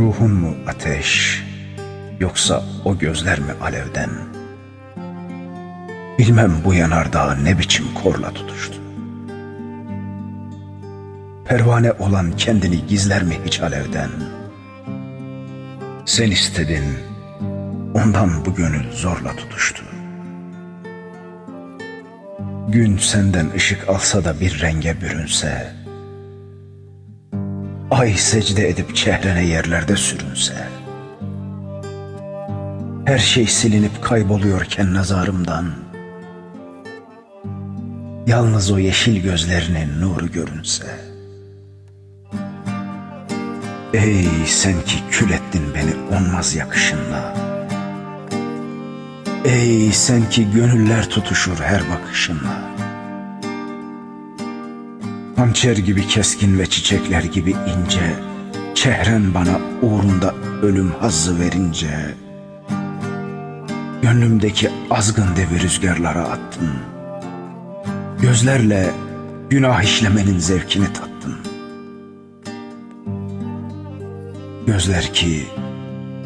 Ruhun mu ateş, yoksa o gözler mi alevden? Bilmem bu yanardağı ne biçim korla tutuştu. Pervane olan kendini gizler mi hiç alevden? Sen istedin, ondan bu gönül zorla tutuştu. Gün senden ışık alsa da bir renge bürünse, Ay secde edip çehrene yerlerde sürünse, her şey silinip kayboluyorken nazarımdan, yalnız o yeşil gözlerinin nuru görünse, ey sen ki kül ettin beni onmaz yakışınla, ey sen ki gönüller tutuşur her bakışınla, Hançer gibi keskin ve çiçekler gibi ince, Çehren bana uğrunda ölüm hazzı verince, Gönlümdeki azgın devi rüzgarlara attın. Gözlerle günah işlemenin zevkini tattın. Gözler ki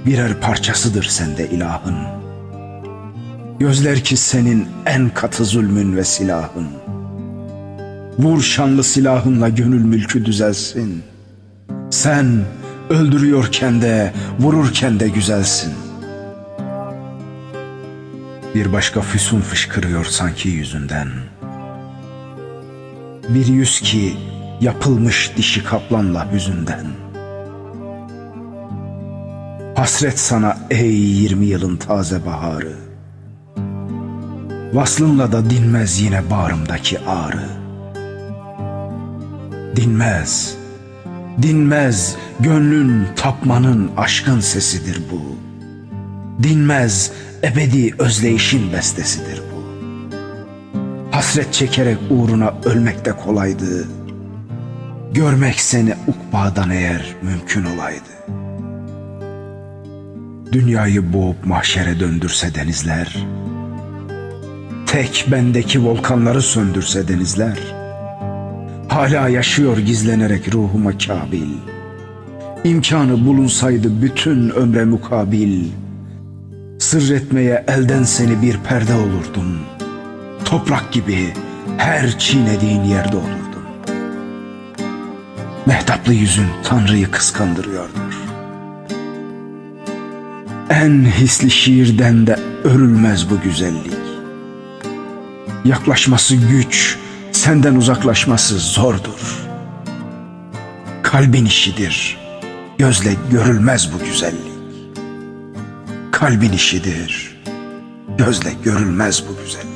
birer parçasıdır sende ilahın. Gözler ki senin en katı zulmün ve silahın. Vur şanlı silahınla gönül mülkü düzelsin. Sen öldürüyorken de vururken de güzelsin. Bir başka füsun fışkırıyor sanki yüzünden. Bir yüz ki yapılmış dişi kaplanla hüzünden. Hasret sana ey yirmi yılın taze baharı. Vaslınla da dinmez yine bağrımdaki ağrı. Dinmez, dinmez gönlün tapmanın aşkın sesidir bu. Dinmez ebedi özleyişin bestesidir bu. Hasret çekerek uğruna ölmek de kolaydı. Görmek seni ukbadan eğer mümkün olaydı. Dünyayı boğup mahşere döndürse denizler, tek bendeki volkanları söndürse denizler, Hala yaşıyor gizlenerek ruhuma kabil. İmkanı bulunsaydı bütün ömre mukabil. Sır etmeye elden seni bir perde olurdum. Toprak gibi her çiğnediğin yerde olurdum. Mehtaplı yüzün Tanrı'yı kıskandırıyordur. En hisli şiirden de örülmez bu güzellik. Yaklaşması güç, senden uzaklaşması zordur. Kalbin işidir, gözle görülmez bu güzellik. Kalbin işidir, gözle görülmez bu güzellik.